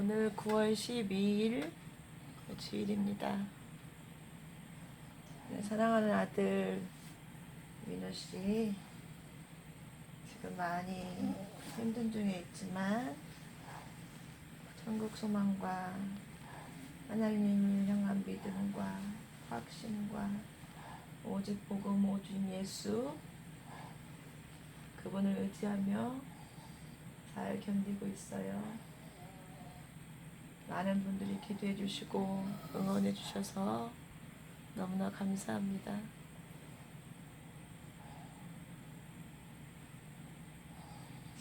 오늘 9월 12일 주일입니다. 네, 사랑하는 아들 민호 씨 지금 많이 힘든 중에 있지만 천국 소망과 하나님을 향한 믿음과 확신과 오직 복음 오직 예수 그분을 의지하며 잘 견디고 있어요. 많은 분들이 기도해 주시고 응원해 주셔서 너무나 감사합니다.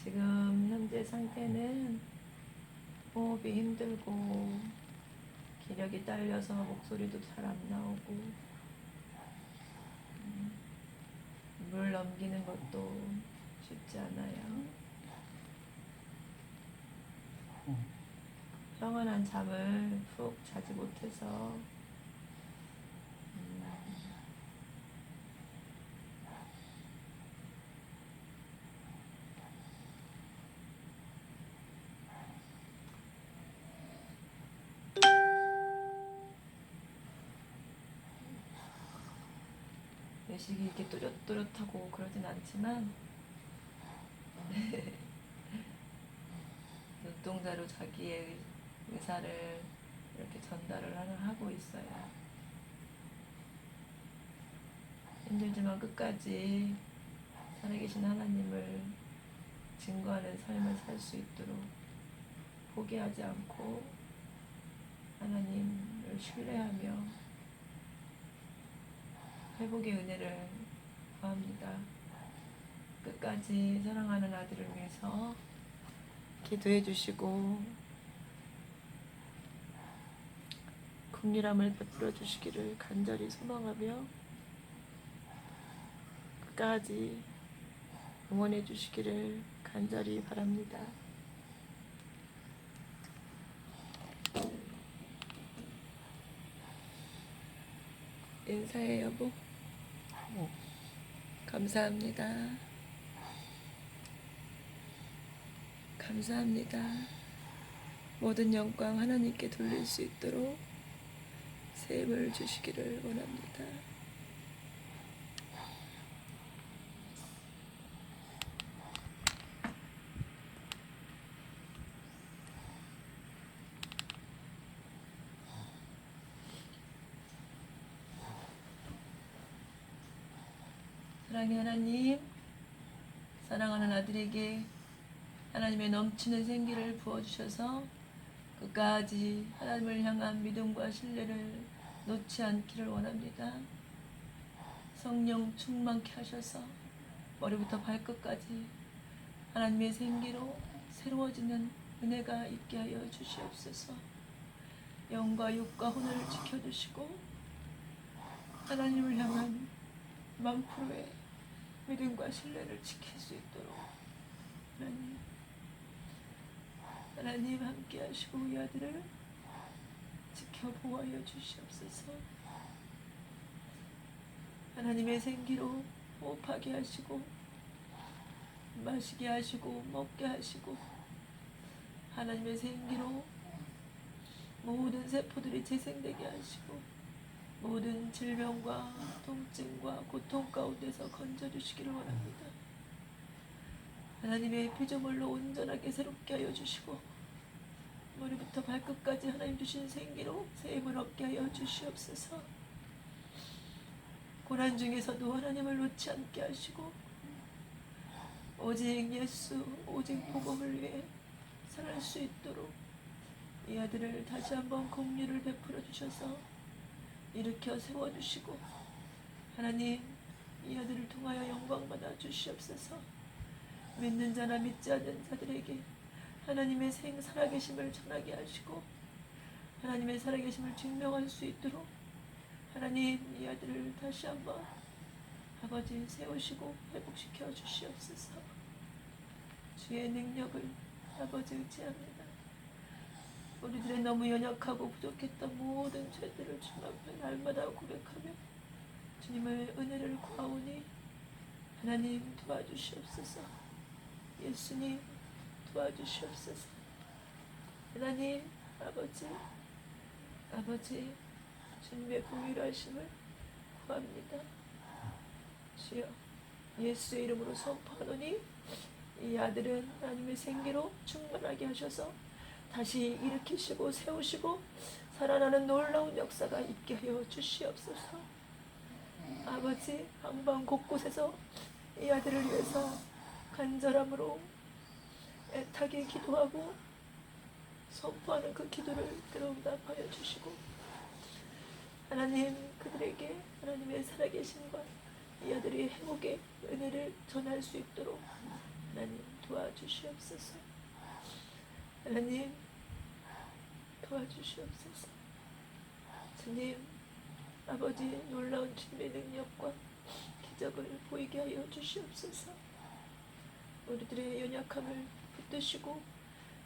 지금 현재 상태는 호흡이 힘들고 기력이 딸려서 목소리도 잘 안 나오고 음, 물 넘기는 것도 쉽지 않아요. 평안한 잠을 푹 자지 못해서. 음, 외식이 이렇게 또렷또렷하고 그러진 않지만 눈동자로 자기의 의사를 이렇게 전달을 하고 있어요. 힘들지만 끝까지 살아계신 하나님을 증거하는 삶을 살 수 있도록 포기하지 않고 하나님을 신뢰하며 회복의 은혜를 구합니다. 끝까지 사랑하는 아들을 위해서 기도해 주시고 국리함을 베풀어 주시기를 간절히 소망하며 끝까지 응원해 주시기를 간절히 바랍니다. 인사해 여보. 감사합니다. 감사합니다. 모든 영광 하나님께 돌릴 수 있도록 새 힘을 주시기를 원합니다. 사랑의 하나님, 사랑하는 아들에게 하나님의 넘치는 생기를 부어주셔서 끝까지 하나님을 향한 믿음과 신뢰를 놓지 않기를 원합니다. 성령 충만케 하셔서 머리부터 발끝까지 하나님의 생기로 새로워지는 은혜가 있게 하여 주시옵소서. 영과 육과 혼을 지켜주시고 하나님을 향한 만 프로의 믿음과 신뢰를 지킬 수 있도록 하나님 하나님 함께 하시고 이 아들을 보호하여 주시옵소서 하나님의 생기로 호흡하게 하시고 마시게 하시고 먹게 하시고 하나님의 생기로 모든 세포들이 재생되게 하시고 모든 질병과 통증과 고통 가운데서 건져주시기를 원합니다. 하나님의 피조물로 온전하게 새롭게 하여 주시고 머리부터 발끝까지 하나님 주신 생기로 새 힘을 얻게 하여 주시옵소서. 고난 중에서도 하나님을 놓지 않게 하시고 오직 예수, 오직 복음을 위해 살아갈 수 있도록 이 아들을 다시 한번 공유를 베풀어 주셔서 일으켜 세워 주시고 하나님 이 아들을 통하여 영광 받아 주시옵소서 믿는 자나 믿지 않는 자들에게 하나님의 생 살아계심을 전하게 하시고 하나님의 살아계심을 증명할 수 있도록 하나님 이 아들을 다시 한번 아버지 세우시고 회복시켜 주시옵소서. 주의 능력을 아버지 의지합니다. 우리들의 너무 연약하고 부족했던 모든 죄들을 주님 앞에 날마다 고백하며 주님의 은혜를 구하오니 하나님 도와주시옵소서. 예수님 도와주시옵소서 하나님 아버지 아버지 주님의 공유하심을 구합니다. 주여 예수의 이름으로 선포하노니 이 아들은 하나님의 생기로 충만하게 하셔서 다시 일으키시고 세우시고 살아나는 놀라운 역사가 있게 하여 주시옵소서. 아버지 방방 곳곳에서 이 아들을 위해서 간절함으로 애타게 기도하고 선포하는 그 기도를 들어응답하여 주시고. 하나님 그들에게 하나님의 살아계심과 이 아들의 행복의 은혜를 전할 수 있도록 하나님 도와주시옵소서. 하나님 도와주시옵소서. 주님 아버지 놀라운 주님의 능력과 기적을 보이게 하여 주시옵소서. 우리들의 연약함을 붙드시고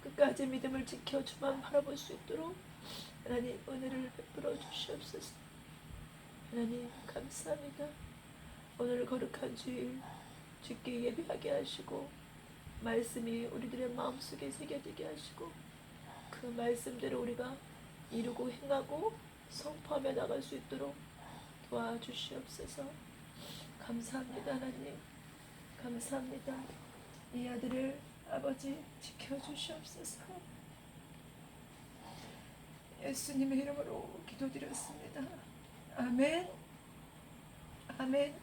끝까지 믿음을 지켜 주만 바라볼 수 있도록 하나님 은혜를 베풀어 주시옵소서. 하나님 감사합니다. 오늘 거룩한 주일 주께 예배하게 하시고 말씀이 우리들의 마음속에 새겨지게 하시고 그 말씀대로 우리가 이루고 행하고 선포하며 나갈 수 있도록 도와주시옵소서. 감사합니다 하나님. 감사합니다. 이 아들을 아버지 지켜주시옵소서. 예수님의 이름으로 기도드렸습니다. 아멘. 아멘.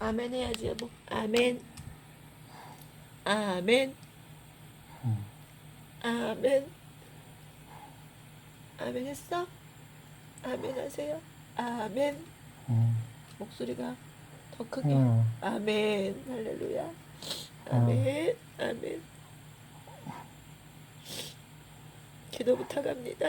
아멘 해야지 여보. 아멘. 아멘. 응. 아멘. 아멘 했어? 아멘 하세요. 아멘. 응. 목소리가 더 크게. 응. 아멘. 할렐루야. 아멘. 아멘. 기도 부탁합니다.